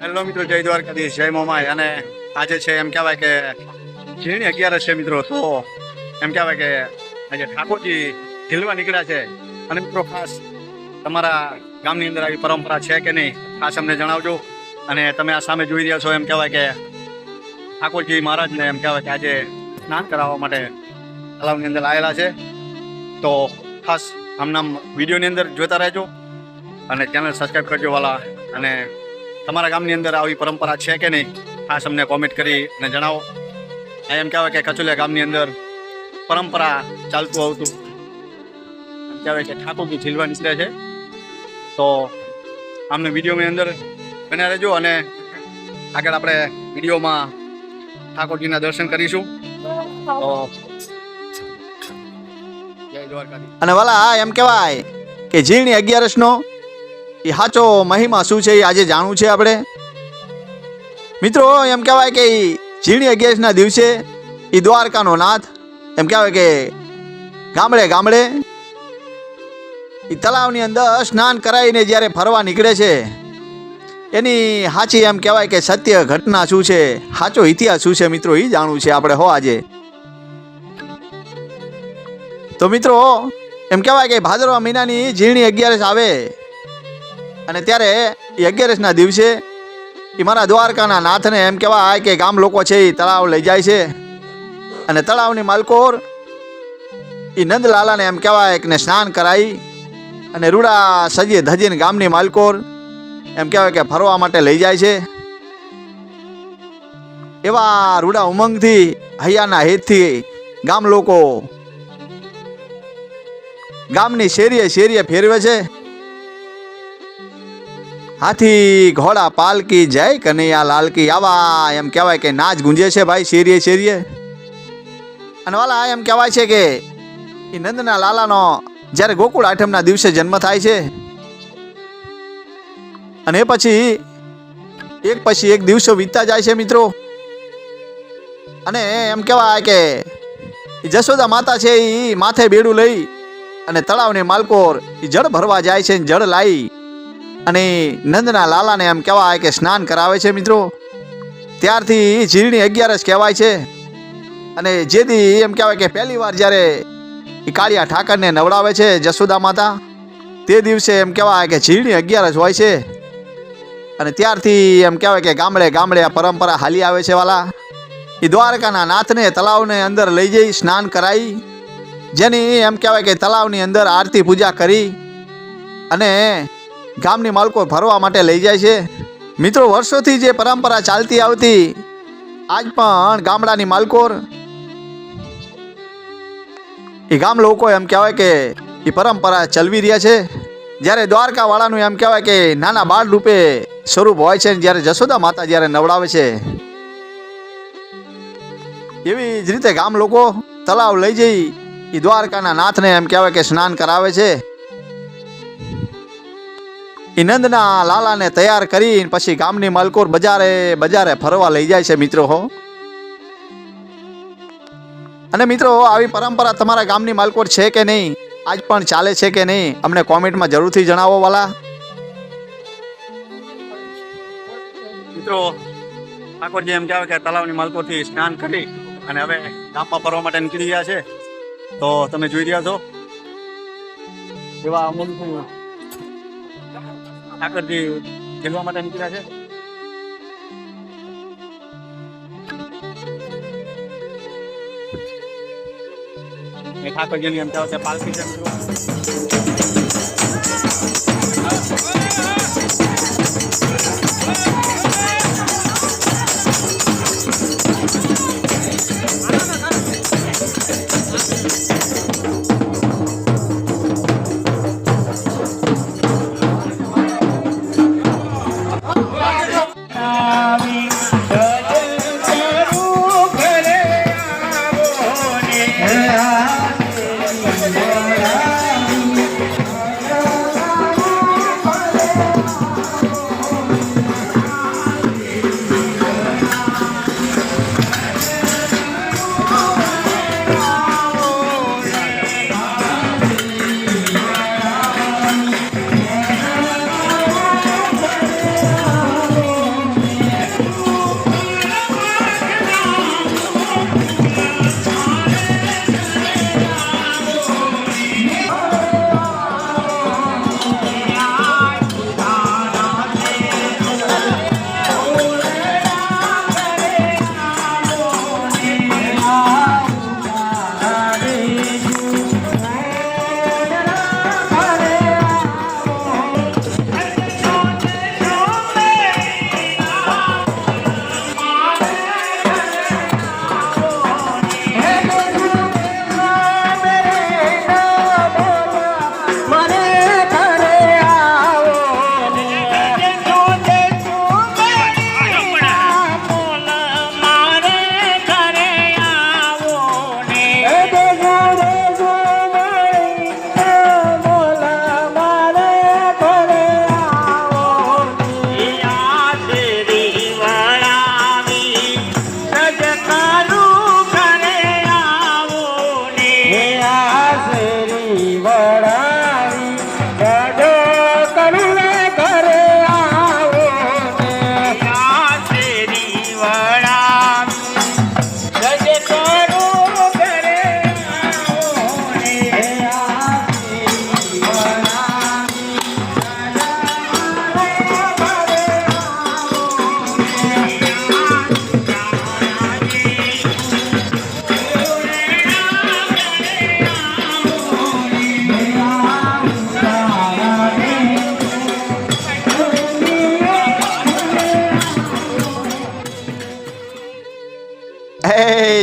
Hello મિત્રો, જય દ્વારકાધીશ, જય મોમાય અને આજે છે એમ કહેવાય કે ઝીણી અગિયારસ છે મિત્રો, તો એમ કહેવાય કે આજે ઠાકોરજી ઢીલવા નીકળ્યા છે. અને મિત્રો, ખાસ તમારા ગામની અંદર આવી પરંપરા છે કે નહીં, ખાસ અમને જણાવજો. અને તમે આ સામે જોઈ રહ્યા છો એમ કહેવાય કે ઠાકોરજી મહારાજને એમ કહેવાય કે આજે સ્નાન કરાવવા માટે તલાવની અંદર આવેલા છે. તો ખાસ આમના વિડીયોની અંદર જોતા રહેજો. અને ચેનલ સબસ્ક્રાઈબ કરજો વાલા. અને તમારા ગામની અંદર આવી પરંપરા છે કે નહીં? ખાસ અમને કોમેન્ટ કરી અને જણાવો. એમ કહેવાય કે કચુલિયા ગામની અંદર પરંપરા ચાલતું આવતું. કહેવાય કે ઠાકોરજી ઝીલવા નીકળે છે. તો આમને વિડીયોની અંદર બને રહેજો અને આગળ આપણે વિડીયોમાં ઠાકોરજીના દર્શન કરીશું. તો અને વાલા એમ કહેવાય કે ઝીણી અગિયારસનો એ સાચો મહિમા શું છે એ આજે જાણવું છે આપણે? મિત્રો, એમ કહેવાય કે ઝીણી અગિયારસના દિવસે એ દ્વારકાનો નાથ, એમ કહેવાય કે ગામડે ગામડે એ તળાવની અંદર સ્નાન કરાવીને જ્યારે ફરવા નીકળે છે, એની સાચી એમ કહેવાય કે સત્ય ઘટના શું છે સાચો ઇતિહાસ શું છે મિત્રો એ જાણવું છે આપણે હો આજે. તો મિત્રો, એમ કહેવાય કે ભાદરવા મહિનાની ઝીણી અગિયારસ આવે અને ત્યારે એ અગિયારસના દિવસે એ મારા દ્વારકાના નાથને એમ કહેવાય કે ગામ લોકો છે એ તળાવ લઈ જાય છે. અને તળાવની માલકોર એ નંદલાલાને એમ કહેવાય કે સ્નાન કરાવી અને રૂડા સજીએ ધજીને ગામની માલકોર એમ કહેવાય કે ફરવા માટે લઈ જાય છે. એવા રૂડા ઉમંગથી, હૈયાના હેતથી ગામ લોકો ગામની શેરીએ શેરીએ ફેરવે છે. હાથી, ઘોડા પાલકી જય, કનૈયા લાલકી આવા એમ કહેવાય કે નાચ ગુંજે છે ભાઈ, શેરીએ શેરીએ. અને વાલા, એમ કહેવાય છે કે એ નંદના લાલાનો જ્યારે ગોકુળ આઠમના દિવસે જન્મ થાય છે. અને પછી એક પછી એક દિવસો વીતતા જાય છે મિત્રો. અને એમ કહેવાય કે જશોદા માતા છે એ માથે બેડું લઈ અને તળાવને માલકોર એ જળ ભરવા જાય છે જળ લાવી અને નંદના લાલાને એમ કહેવાય કે સ્નાન કરાવે છે મિત્રો. ત્યારથી ઝીરણી અગિયારસ કહેવાય છે. અને જેથી એમ કહેવાય કે પહેલી વાર જ્યારે એ કાળિયા ઠાકરને નવડાવે છે જસુદા માતા, તે દિવસે એમ કહેવાય કે ઝીરણી અગિયારસ હોય છે. અને ત્યારથી એમ કહેવાય કે ગામડે ગામડે આ પરંપરા હાલી આવે છે વાલા. એ દ્વારકાના નાથને તળાવને અંદર લઈ જઈ સ્નાન કરાવી જેની એમ કહેવાય કે તળાવની અંદર આરતી પૂજા કરી. અને ગામની માલકો ફરવા માટે લઈ જાય છે. મિત્રો, વર્ષોથી જે પરંપરા ચાલતી આવતી, આજ પણ ગામડાની માલકોર. એ ગામ લોકો એમ કહેવાય કે એ પરંપરા ચલવી રહ્યા છે. જ્યારે દ્વારકાવાળાનું એમ કહેવાય કે નાના બાળ રૂપે સ્વરૂપ હોય છે જ્યારે જશોદા માતા જ્યારે નવડાવે છે. એવી જ રીતે ગામ લોકો તળાવ લઈ જઈ એ દ્વારકાના નાથને એમ કહેવાય કે સ્નાન કરાવે છે. ઈ નંદના લાલાને તૈયાર કરી પછી ગામની માલકોર બજારે બજારે ફરવા લઈ જાય છે મિત્રો હો. અને મિત્રો, આવી પરંપરા તમારા ગામની માલકોર છે કે નહીં? આજ પણ ચાલે છે કે નહીં? અમને કોમેન્ટમાં જરૂરથી જણાવો, વાલા. મિત્રો, ઠાકોરજી એમ કહેવાય કે તલાવની માલકોરથી સ્નાન કરી અને હવે ગામમાં ફરવા માટે નીકળી ગયા છે. તો તમે જોઈ રહ્યા છો? એવા અમુલ ઠાકરજી ખેલવા માટે નીકળ્યા છે એ ઠાકોરજીની અમદાવાદ પાલખી છે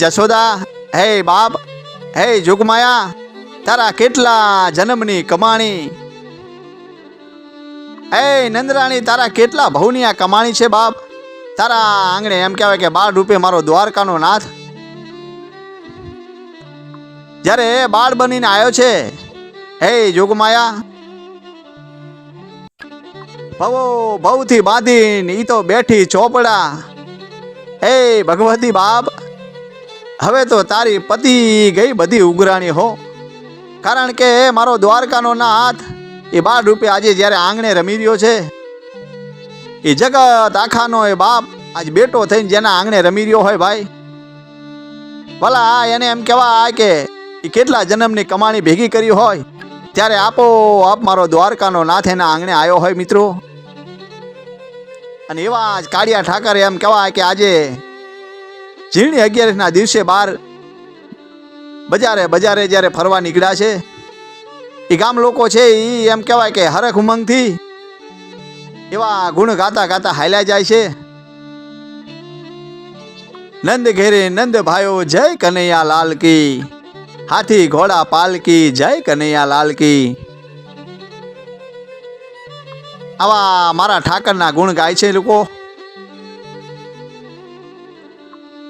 જશોદા, હે બાપ, હે જુગમાયા, તારા કેટલા જન્મની કમાણી? હે નંદરાણી, તારા કેટલા ભવની આ કમાણી છે બાપ? તારા આંગણે એમ કહેવાય કે બાળ રૂપે મારો દ્વારકાનો નાથ. જ્યારે બાળ બનીને આવ્યો છે, હે જોગમાયા, ભવો ભવથી બાંધીને ઈ તો બેઠી ચોપડા. હે ભગવતી બાપ હવે તો તારી પતિ ગઈ બધી ઉઘરાણી હો. કારણ કે મારો દ્વારકાનો નાથ એ બાળ રૂપે આજે જ્યારે આંગણે રમી રહ્યો છે, એ જગત આખાનો એ બાપ આજ બેટો થઈને જેના આંગણે રમી રહ્યો હોય ભાઈ. ભલા એને એમ કહેવાય કે એ કેટલા જન્મની કમાણી ભેગી કરી હોય, ત્યારે આપો આપ મારો દ્વારકાનો નાથ એના આંગણે આવ્યો હોય મિત્રો. અને એવા જ કાળિયા ઠાકરે એમ કહેવાય કે આજે ઝીણી અગિયારસના દિવસે બહાર બજારે બજારે જ્યારે ફરવા નીકળ્યા છે એ ગામ લોકો છે એ એમ કહેવાય કે હરખ ઉમંગથી એવા ગુણ ગાતા ગાતા હાલ્યા જાય છે. નંદ ઘેરે નંદ ભાઈઓ, જય કનૈયા લાલ કી. હાથી ઘોડા પાલકી જય કનૈયા લાલ કી. આવા મારા ઠાકરના ગુણ ગાય છે લોકો.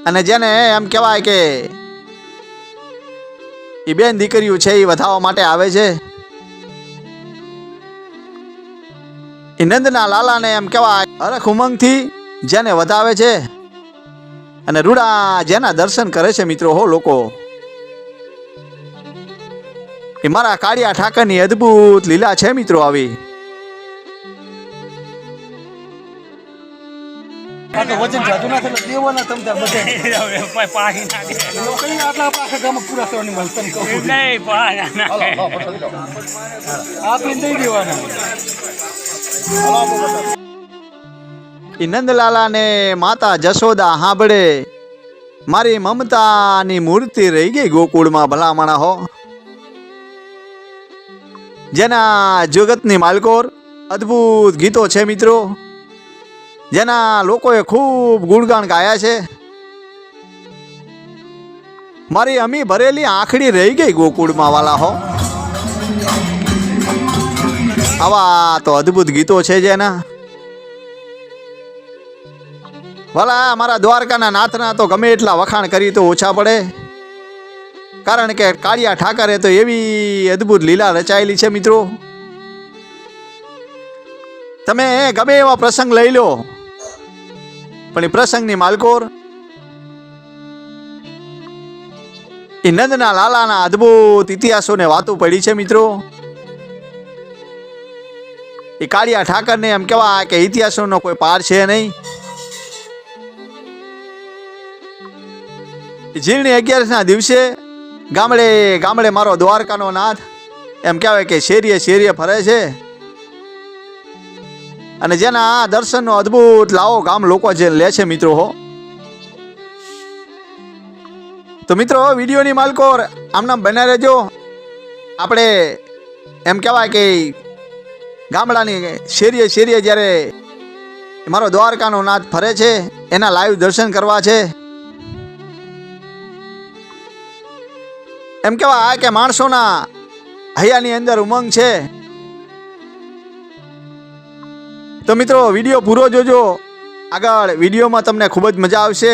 અને જેને એમ કહેવાય કે એ બેન દીકરીઓ છે એ વધાવવા માટે આવે છે. એ નંદના લાલાને એમ કહેવાય, હરખ ઉમંગથી જેને વધાવે છે અને રૂડા જેના દર્શન કરે છે મિત્રો, હો લોકો. એ મારા કાળિયા ઠાકરની અદ્ભુત લીલા છે મિત્રો આવી. વજન જાતું ના થાય દેવાના તમ તાર બધા. હવે ના નાખે કઈ આટલા પાસે ગામ પૂરા થવાની મળે તને કહું. નહીં પાણી આપીને દઈ દેવાના. નંદલાલાને માતા જશોદા હાંભળે. મારી મમતાની મૂર્તિ રહી ગઈ ગોકુળમાં ભલામણા હો. જેના જગતની માલકોર અદ્ભુત ગીતો છે મિત્રો. જેના લોકોએ ખૂબ ગુણગાન ગાયા છે. મારી અમી ભરેલી આંખડી રહી ગઈ ગોકુળમાં વાલા હો. આવા તો અદ્ભુત ગીતો છે જેના ભલા મારા દ્વારકાના નાથના તો ગમે એટલા વખાણ કરી તો ઓછા પડે. કારણ કે કાળિયા ઠાકરે તો એવી અદ્ભુત લીલા રચાયેલી છે મિત્રો. તમે ગમે એવા પ્રસંગ લઈ લો. પણ એ પ્રસંગની માલકોર એ નંદના લાલાના અદ્ભુત ઇતિહાસોને વાતો પડી છે મિત્રો. એ કાળિયા ઠાકરને એમ કહેવા કે ઇતિહાસોનો કોઈ પાર છે નહીં. જીર્ણી અગિયારસના દિવસે ગામડે ગામડે મારો દ્વારકાનો નાથ એમ કહેવાય કે શેરીએ શેરીએ ફરે છે. અને જેના દર્શનનો અદ્ભુત લાવો ગામ લોકો જે લે છે મિત્રો હો. તો મિત્રો, વિડીયોની માલકોર, આમના બના રહેજો. આપણે એમ કહેવાય કે ગામડાની શેરીએ શેરીએ જ્યારે મારો દ્વારકાનો નાથ ફરે છે, એના લાઈવ દર્શન કરવા છે. એમ કહેવાય કે માણસોના હૈયાની અંદર ઉમંગ છે. તો મિત્રો વીડિયો પૂરો જોજો. આગળ વિડીયોમાં તમને ખૂબ જ મજા આવશે.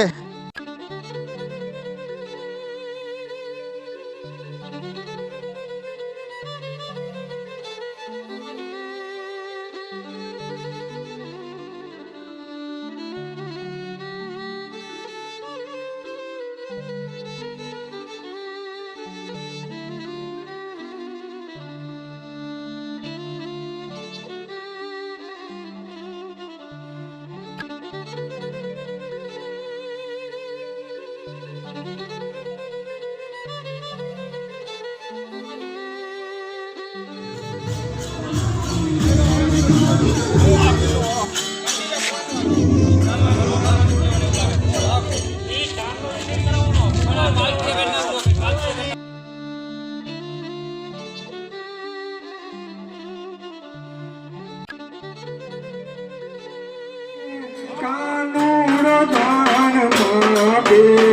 Yeah.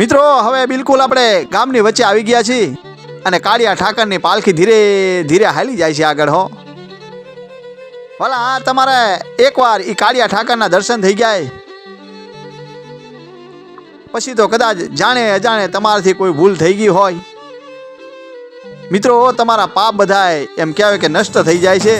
મિત્રો, હવે બિલકુલ આપણે ગામની વચ્ચે આવી ગયા છીએ અને કાળિયા ઠાકરની પાલખી ધીરે ધીરે હાલી જાય છે આગળ, હો. ભલા તમારે એકવાર એ કાળિયા ઠાકરના દર્શન થઈ જાય પછી તો કદાચ જાણે અજાણે તમારાથી કોઈ ભૂલ થઈ ગઈ હોય. મિત્રો, તમારા પાપ બધાય એમ કહેવાય કે નષ્ટ થઈ જાય છે.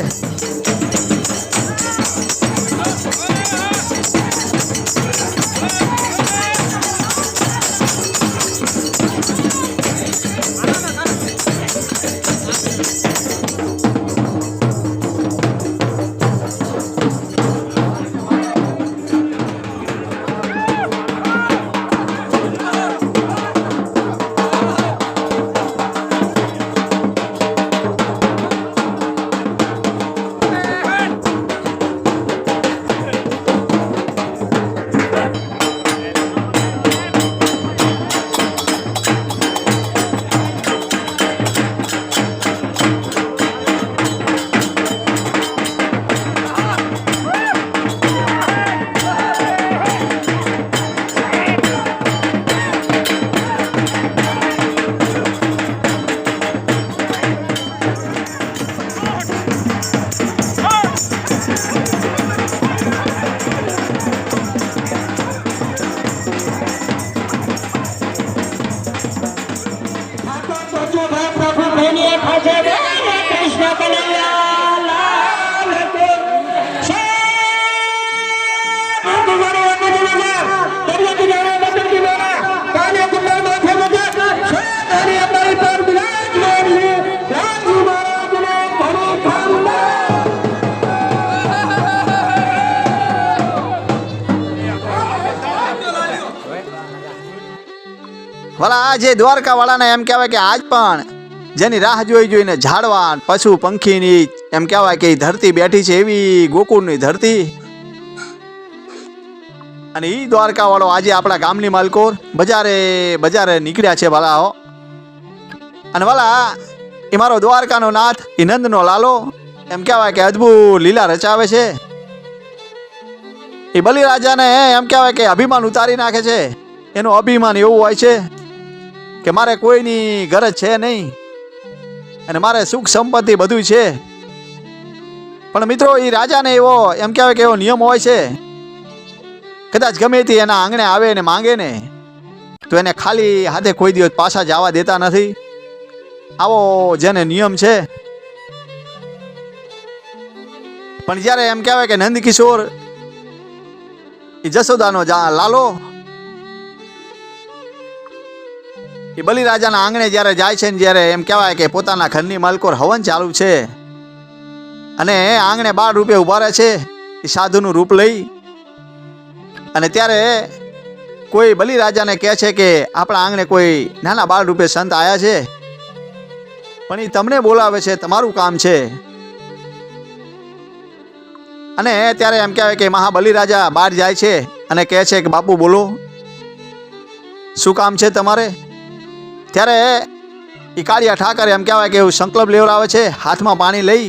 આ જે દ્વારકા વાળાને એમ કહેવાય કે આજ પણ જેની રાહ જોઈ જોઈને ઝાડવા પશુ, પંખીની, એમ કહેવાય કે ધરતી બેઠી છે એવી ગોકુળની ધરતી. અને એ દ્વારકા વાળો આજે આપણા ગામની માલકોર બજારે બજારે નીકળ્યા છે વાલાઓ અને વાલા એ મારો દ્વારકાનો નાથ એ નંદનો લાલો, એમ કહેવાય કે અદ્ભુત લીલા રચાવે છે. એ બલિરાજાને એમ કહેવાય કે અભિમાન ઉતારી નાખે છે. એનું અભિમાન એવું હોય છે કે મારે કોઈની ગરજ છે નહીં. અને મારે સુખ સંપત્તિ બધું છે. પણ મિત્રો એ રાજાને એવો, એમ કહેવાય કે એવો નિયમ હોય છે. કદાચ ગમે તે એના આંગણે આવે ને માંગે ને, તો એને ખાલી હાથે કોઈ દિવસ પાછા જવા દેતા નથી. આવો જેને નિયમ છે. પણ જ્યારે એમ કહેવાય કે નંદકિશોર એ જસોદાનો જા, લાલો એ બલિરાજાના આંગણે જ્યારે જાય છે ને જ્યારે એમ કહેવાય કે પોતાના ઘરની માલકોર હવન ચાલુ છે અને આંગણે બાર રૂપે ઊભા રહે છે, એ સાધુનું રૂપ લઈ અને ત્યારે કોઈ બલિરાજાને કહે છે કે આપણા આંગણે કોઈ નાના બાળ રૂપે સંત આવ્યા છે, પણ એ તમને બોલાવે છે, તમારું કામ છે. અને ત્યારે એમ કહેવાય કે મહાબલિરાજા બહાર જાય છે અને કહે છે કે બાપુ બોલો, શું કામ છે તમારે? ત્યારે એ કાળિયા ઠાકર એમ કહેવાય કે એવું સંકલ્પ લેવડાવે છે, હાથમાં પાણી લઈ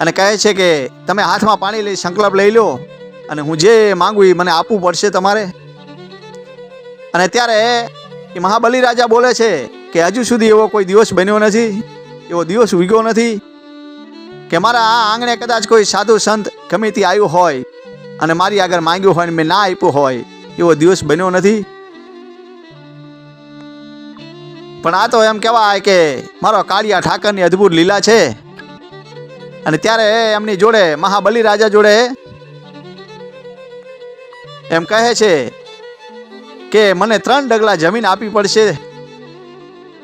અને કહે છે કે, તમે હાથમાં પાણી લઈ સંકલ્પ લઈ લો અને હું જે માંગુ એ મને આપવું પડશે તમારે. અને ત્યારે એ મહાબલી રાજા બોલે છે કે, હજુ સુધી એવો કોઈ દિવસ બન્યો નથી, એવો દિવસ ઉગ્યો નથી કે મારા આ આંગણે કદાચ કોઈ સાધુ સંત ગમે તે આવ્યું હોય અને મારી આગળ માંગ્યું હોય ને મેં ના આપ્યું હોય, એવો દિવસ બન્યો નથી. પણ આ તો એમ કહેવાય કે મારો કાળિયા ઠાકરની અદ્ભુત લીલા છે. અને ત્યારે એમની જોડે મહાબલી રાજા જોડે એમ કહે છે કે મને ત્રણ ડગલા જમીન આપવી પડશે.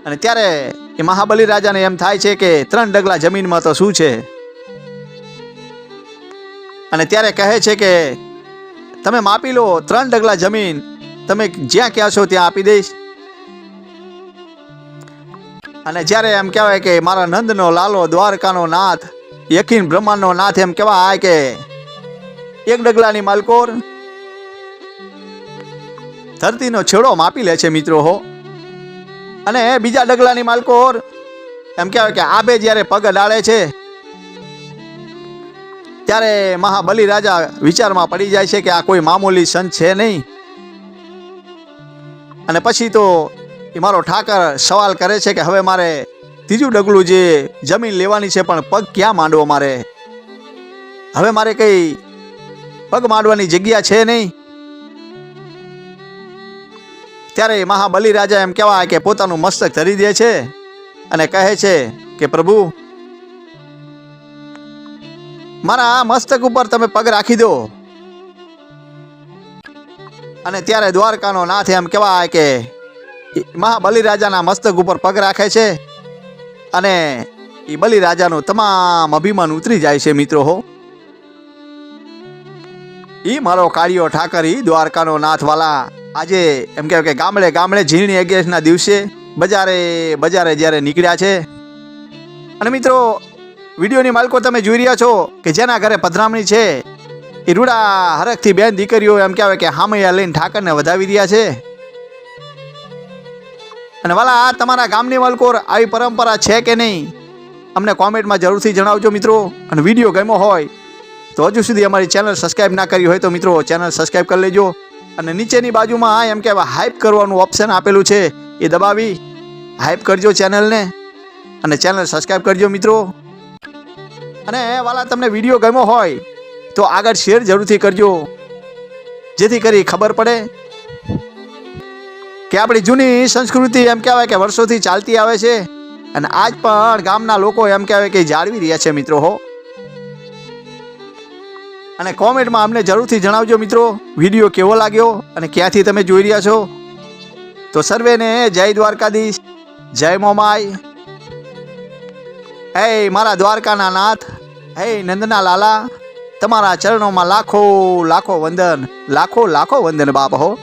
અને ત્યારે એ મહાબલી રાજાને એમ થાય છે કે ત્રણ ડગલા જમીનમાં તો શું છે? અને ત્યારે કહે છે કે તમે માપી લો, ત્રણ ડગલા જમીન તમે જ્યાં કહેશો ત્યાં આપી દઈશ. અને જ્યારે એમ કહેવાય કે મારા નંદનો લાલો દ્વારકાનો નાથ, યકીન બ્રહ્માંડનો નાથ એમ કહેવાય કે એક ડગલાની માલકોર ધરતીનો છેડો માપી લે છે મિત્રો હો. અને બીજા ડગલાની માલકોર એમ કહેવાય કે આબે જ્યારે પગ અડાળે છે, ત્યારે મહાબલી રાજા વિચારમાં પડી જાય છે કે આ કોઈ મામૂલી સંત છે નહીં. અને પછી તો એ મારો ઠાકર સવાલ કરે છે કે હવે મારે ત્રીજું ડગલું જે જમીન લેવાની છે પણ પગ ક્યાં માંડવો મારે? હવે મારે કઈ પગ માંડવાની જગ્યા છે નહીં? ત્યારે મહાબલી રાજા એમ કહેવાય કે પોતાનું મસ્તક ધરી દે છે અને કહે છે કે, પ્રભુ, મારા આ મસ્તક ઉપર તમે પગ રાખી દો. અને ત્યારે દ્વારકાનો નાથ એમ કહેવાય કે મહાબલી રાજાના મસ્તક ઉપર પગ રાખે છે અને એ બલિરાજાનું તમામ અભિમાન ઉતરી જાય છે મિત્રો હો. એ મારો કાળિયો ઠાકર, ઈ દ્વારકાનો નાથવાલા. આજે એમ કહેવાય કે ગામડે ગામડે ઝીણી અગિયારના દિવસે બજારે બજારે જ્યારે નીકળ્યા છે. અને મિત્રો, વિડીયોની માલકો તમે જોઈ રહ્યા છો કે જેના ઘરે પધરામણી છે. એ રૂડા હરખથી બેન દીકરીઓ એમ કહેવાય કે હામૈયા લઈને ઠાકરને વધાવી રહ્યા છે. અને વાલા, આ તમારા ગામની વલકોર આવી પરંપરા છે કે નહીં? અમને કોમેન્ટમાં જરૂરથી જણાવજો મિત્રો. અને વીડિયો ગમ્યો હોય તો હજુ સુધી અમારી ચેનલ સબસ્ક્રાઇબ ના કરી હોય તો મિત્રો ચેનલ સબસ્ક્રાઇબ કરી લેજો. અને નીચેની બાજુમાં આ એમ કહેવાય હાઇપ કરવાનું ઓપ્શન આપેલું છે, એ દબાવી હાઇપ કરજો ચેનલને. અને ચેનલ સબસ્ક્રાઇબ કરજો મિત્રો. અને વાલા, તમને વીડિયો ગમ્યો હોય તો આગળ શેર જરૂરથી કરજો. જેથી કરી ખબર પડે. કે આપણી જૂની સંસ્કૃતિ એમ કહેવાય કે વર્ષોથી ચાલતી આવે છે અને આજ પણ ગામના લોકો એમ કહેવાય કે જાળવી રહ્યા છે મિત્રો, હો. અને કોમેન્ટમાં અમને જરૂરથી જણાવજો મિત્રો, વીડિયો કેવો લાગ્યો અને ક્યાંથી તમે જોઈ રહ્યા છો. તો સર્વેને જય દ્વારકાધીશ, જય મોમાય હે મારા દ્વારકાના નાથ, હે નંદના લાલા, તમારા ચરણોમાં લાખો લાખો વંદન, લાખો લાખો વંદન બાપ, હો.